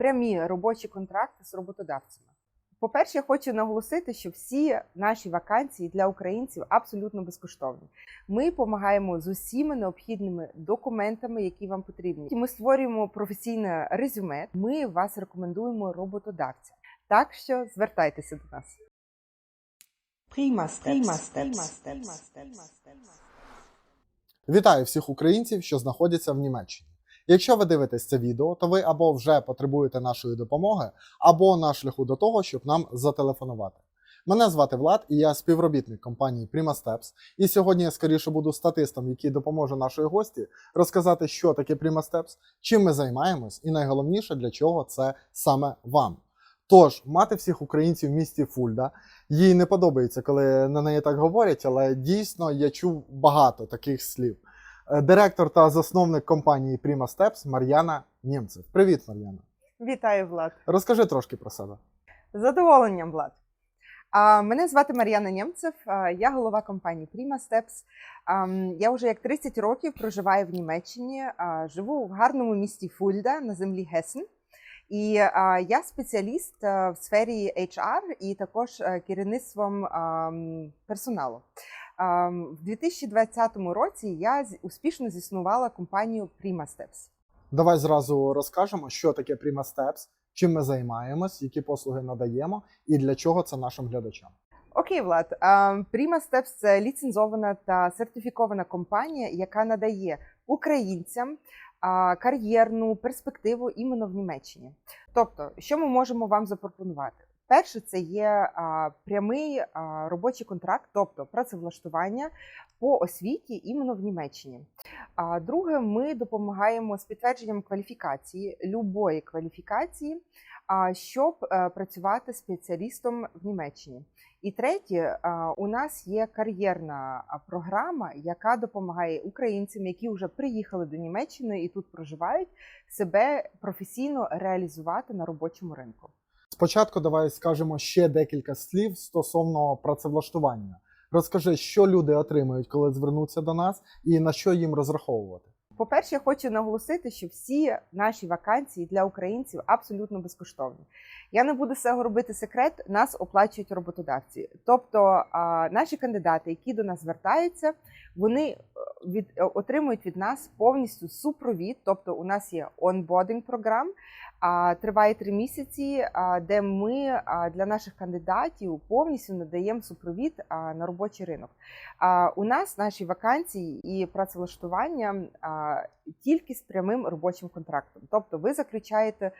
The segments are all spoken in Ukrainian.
прямі робочі контракти з роботодавцями. По-перше, я хочу наголосити, що всі наші вакансії для українців абсолютно безкоштовні. Ми допомагаємо з усіма необхідними документами, які вам потрібні. Ми створюємо професійне резюме. Ми вас рекомендуємо роботодавцям. Так що звертайтеся до нас. Prima steps. Prima steps. Вітаю всіх українців, що знаходяться в Німеччині. Якщо ви дивитесь це відео, то ви або вже потребуєте нашої допомоги, або на шляху до того, щоб нам зателефонувати. Мене звати Влад, і я співробітник компанії Prima. І сьогодні я скоріше буду статистом, який допоможе нашої гості розказати, що таке Prima чим ми займаємось, і найголовніше для чого це саме вам. Тож, мати всіх українців в місті Фульда, їй не подобається, коли на неї так говорять, але дійсно я чув багато таких слів. Е, Директор та засновник компанії Prima Steps Мар'яна Німцев. Привіт, Мар'яна. Вітаю, Влад. Розкажи трошки про себе. З задоволенням, Влад. Мене звати Мар'яна Нємцев, я голова компанії Prima Steps. Я вже як 30 років проживаю в Німеччині, живу в гарному місті Фульда на землі Гесен. І я спеціаліст в сфері HR і також керівництвом персоналу. В 2020 році я успішно заснувала компанію Prima Steps. Давай зразу розкажемо, що таке Prima Steps, чим ми займаємось, які послуги надаємо і для чого це нашим глядачам. Окей, Влад. Prima Steps – це ліцензована та сертифікована компанія, яка надає українцям кар'єрну перспективу іменно в Німеччині. Тобто, що ми можемо вам запропонувати? Перше, це є прямий робочий контракт, тобто працевлаштування по освіті іменно в Німеччині. А друге, ми допомагаємо з підтвердженням кваліфікації, любої кваліфікації, щоб е, працювати спеціалістом в Німеччині. І третє, у нас є кар'єрна програма, яка допомагає українцям, які вже приїхали до Німеччини і тут проживають, себе професійно реалізувати на робочому ринку. Спочатку давай скажемо ще декілька слів стосовно працевлаштування. Розкажи, що люди отримують, коли звернуться до нас, і на що їм розраховувати. По-перше, хочу наголосити, що всі наші вакансії для українців абсолютно безкоштовні. Я не буду з цього робити секрет, нас оплачують роботодавці. Тобто наші кандидати, які до нас звертаються, вони е, від, е, отримують від нас повністю супровід. Тобто, у нас є онбодинг програм, триває три місяці, де ми для наших кандидатів повністю надаємо супровід на робочий ринок. У нас наші вакансії і працевлаштування тільки з прямим робочим контрактом. Тобто ви заключаєте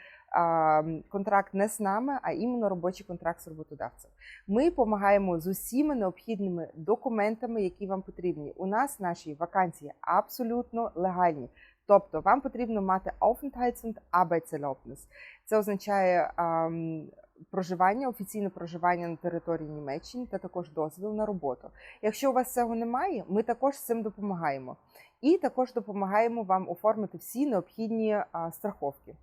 контракт не з нами, а іменно робочий контракт з роботодавцем. Ми допомагаємо з усіма необхідними документами, які вам потрібні. У нас наші вакансії абсолютно легальні. Тобто вам потрібно мати Aufenthalts- und Arbeitserlaubnis. Це означає ам, проживання, офіційне проживання на території Німеччини та також дозвіл на роботу. Якщо у вас цього немає, ми також з цим допомагаємо. І також допомагаємо вам оформити всі необхідні а, страховки.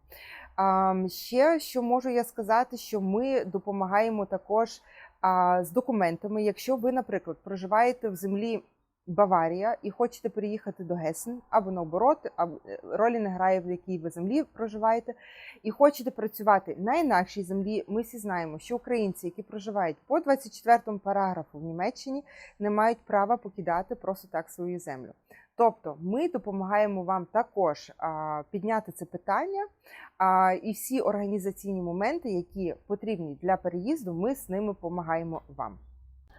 А, ще що можу я сказати, що ми допомагаємо також а, з документами. Якщо ви, наприклад, проживаєте в землі Баварія і хочете переїхати до Гесен або наоборот, або е, ролі не грає, в якій ви землі проживаєте, і хочете працювати на інакшій землі. Ми всі знаємо, що українці, які проживають по 24 параграфу в Німеччині, не мають права покидати просто так свою землю. Тобто ми допомагаємо вам також а, підняти це питання а, і всі організаційні моменти, які потрібні для переїзду, ми з ними допомагаємо вам.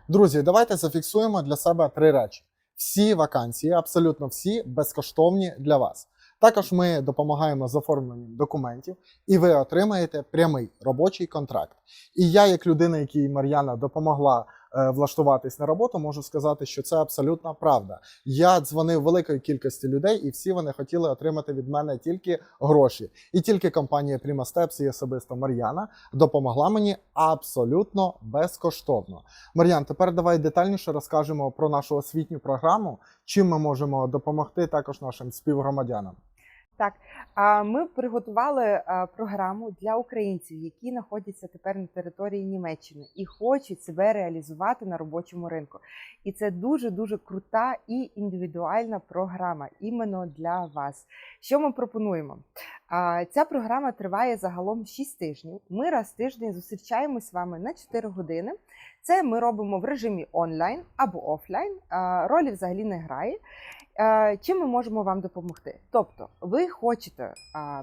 Друзі, давайте зафіксуємо для себе три речі: всі вакансії, абсолютно всі, безкоштовні для вас. Також ми допомагаємо з оформленням документів, і ви отримаєте прямий робочий контракт. І я, як людина, якій Мар'яна допомогла влаштуватись на роботу, можу сказати, що це абсолютна правда. Я дзвонив великої кількості людей, і всі вони хотіли отримати від мене тільки гроші. І тільки компанія Prima Steps і особисто Мар'яна допомогла мені абсолютно безкоштовно. Мар'ян, тепер давай детальніше розкажемо про нашу освітню програму, чим ми можемо допомогти також нашим співгромадянам. Так, ми приготували програму для українців, які знаходяться тепер на території Німеччини і хочуть себе реалізувати на робочому ринку. І це дуже дуже крута і індивідуальна програма іменно для вас. Що ми пропонуємо? Ця програма триває загалом 6 тижнів. Ми раз в тиждень зустрічаємось з вами на 4 години. Це ми робимо в режимі онлайн або офлайн. Ролі взагалі не грає. Е, Чим ми можемо вам допомогти? Тобто, ви хочете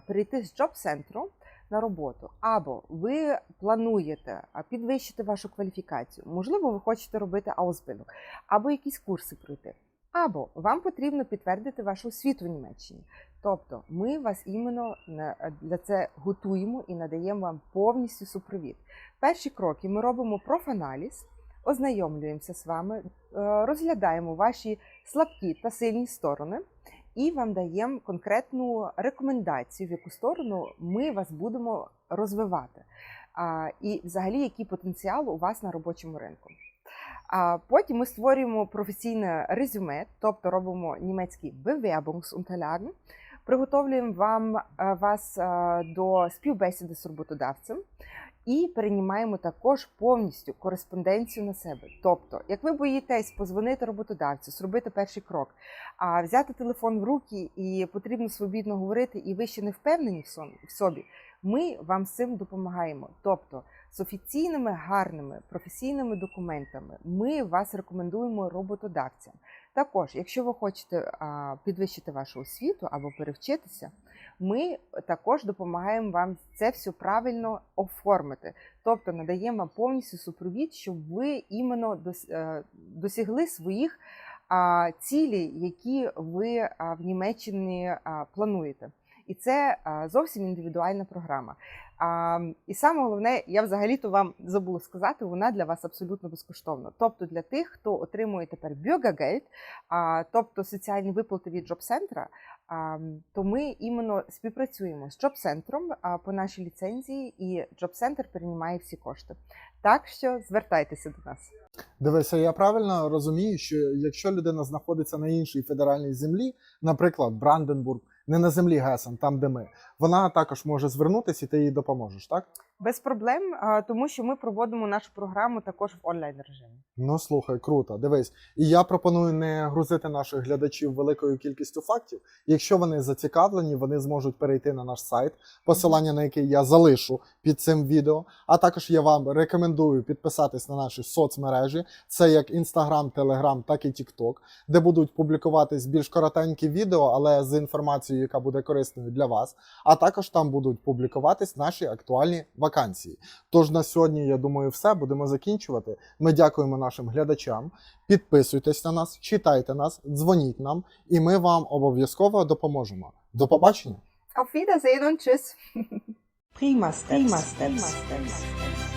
перейти з джоб-центру на роботу, або ви плануєте підвищити вашу кваліфікацію, можливо, ви хочете робити аусбилок, або якісь курси пройти. Або вам потрібно підтвердити вашу освіту в Німеччині. Тобто ми вас іменно для це готуємо і надаємо вам повністю супровід. Перші кроки ми робимо профаналіз, ознайомлюємося з вами, е, розглядаємо ваші слабкі та сильні сторони і вам даємо конкретну рекомендацію, в яку сторону ми вас будемо розвивати. І взагалі, який потенціал у вас на робочому ринку. А потім ми створюємо професійне резюме, тобто робимо німецький Bewerbungsunterlagen, приготовлюємо вам, е, вас е, до співбесіди з роботодавцем і переймаємо також повністю кореспонденцію на себе. Тобто, як ви боїтесь позвонити роботодавцю, зробити перший крок, а взяти телефон в руки і потрібно свобідно говорити, і ви ще не впевнені в собі, ми вам з цим допомагаємо. Тобто з офіційними гарними професійними документами ми вас рекомендуємо роботодавцям. Також, якщо ви хочете підвищити вашу освіту або перевчитися, ми також допомагаємо вам це все правильно оформити. Тобто надаємо вам повністю супровід, щоб ви іменно е, досягли своїх цілей, які ви в Німеччині плануєте. І це зовсім індивідуальна програма. І саме головне, я взагалі-то вам забула сказати, вона для вас абсолютно безкоштовна. Тобто для тих, хто отримує тепер Bürgergeld, тобто соціальні виплати від джоб-центра, то ми іменно співпрацюємо з джоб-центром по нашій ліцензії, і джоб-центр переймає всі кошти. Так що звертайтеся до нас. Дивися, я правильно розумію, що якщо людина знаходиться на іншій федеральній землі, наприклад, Бранденбург, не на землі Гесен, там де ми, вона також може звернутися і ти їй допоможеш, так? Без проблем, тому що ми проводимо нашу програму також в онлайн режимі. Ну слухай, круто. Дивись, і я пропоную не грузити наших глядачів великою кількістю фактів. Якщо вони зацікавлені, вони зможуть перейти на наш сайт, посилання на який я залишу під цим відео. А також я вам рекомендую підписатись на наші соцмережі. Це як Instagram, Telegram, так і TikTok, де будуть публікуватись більш коротенькі відео, але з інформацією, яка буде корисною для вас. А також там будуть публікуватись наші актуальні вакансії. Тож на сьогодні, я думаю, все будемо закінчувати. Ми дякуємо нашим глядачам. Підписуйтесь на нас, читайте нас, дзвоніть нам, і ми вам обов'язково допоможемо. До побачення! Auf Wiedersehen und tschüss! Prima steps. Prima steps. Prima steps.